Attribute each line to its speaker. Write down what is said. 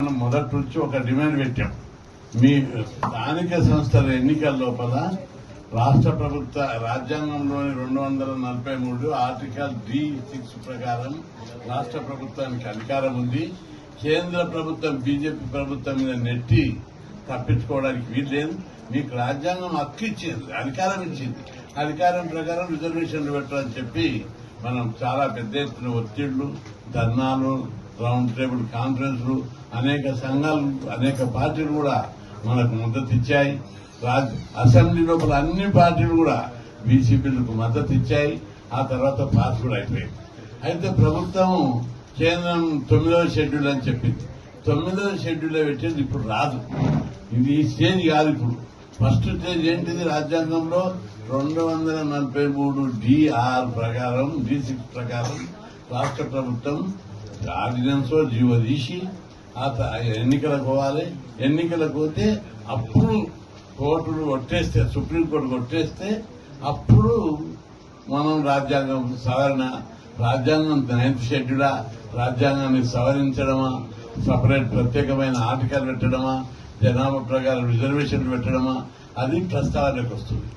Speaker 1: మనం మొదటి నుంచి ఒక డిమాండ్ పెట్టాం. మీ స్థానిక సంస్థల ఎన్నికల లోపల రాష్ట్ర ప్రభుత్వ రాజ్యాంగంలోని రెండు వందల నలభై మూడు ఆర్టికల్ డి సిక్స్ ప్రకారం రాష్ట్ర ప్రభుత్వానికి అధికారం ఉంది. కేంద్ర ప్రభుత్వం బీజేపీ ప్రభుత్వం మీద నెట్టి తప్పించుకోవడానికి వీల్లేదు. మీకు రాజ్యాంగం హక్కు ఇచ్చింది అధికారం ఇచ్చింది. అధికారం ప్రకారం రిజర్వేషన్లు పెట్టాలని చెప్పి మనం చాలా పెద్ద ఎత్తున ఒత్తిళ్ళు ధర్నాలు రౌండ్ టేబుల్ కాన్ఫరెన్స్లు అనేక సంఘాలు అనేక పార్టీలు కూడా మనకు మద్దతు ఇచ్చాయి. రాజ్ అసెంబ్లీ లోపల అన్ని పార్టీలు కూడా బీసీ బిల్లుకు మద్దతు ఇచ్చాయి. ఆ తర్వాత పాస్ కూడా అయిపోయింది అయితే ప్రభుత్వం కేంద్రం తొమ్మిదవ షెడ్యూల్ అని చెప్పింది. తొమ్మిదవ షెడ్యూల్ పెట్టేది ఇప్పుడు రాదు. ఇది ఈ స్టేజ్ కాదు ఇప్పుడు. ఫస్ట్ స్టేజ్ ఏంటిది? రాజ్యాంగంలో రెండు వందల నలభై మూడు డిఆర్ ప్రకారం డి సిక్స్ ప్రకారం రాష్ట్ర ప్రభుత్వం ఆర్డినెన్స్ జీవో తీసి ఎన్నికలకు పోవాలి. ఎన్నికలకు పోతే అప్పుడు కోర్టులు కొట్టేస్తే సుప్రీంకోర్టు కొట్టేస్తే అప్పుడు మనం రాజ్యాంగం సవరణ రాజ్యాంగం నైన్త్ షెడ్యూలా రాజ్యాంగాన్ని సవరించడమా సపరేట్ ప్రత్యేకమైన ఆర్టికల్ పెట్టడమా జనాభా ప్రకారం రిజర్వేషన్లు పెట్టడమా అది ప్రస్తావనకు వస్తుంది.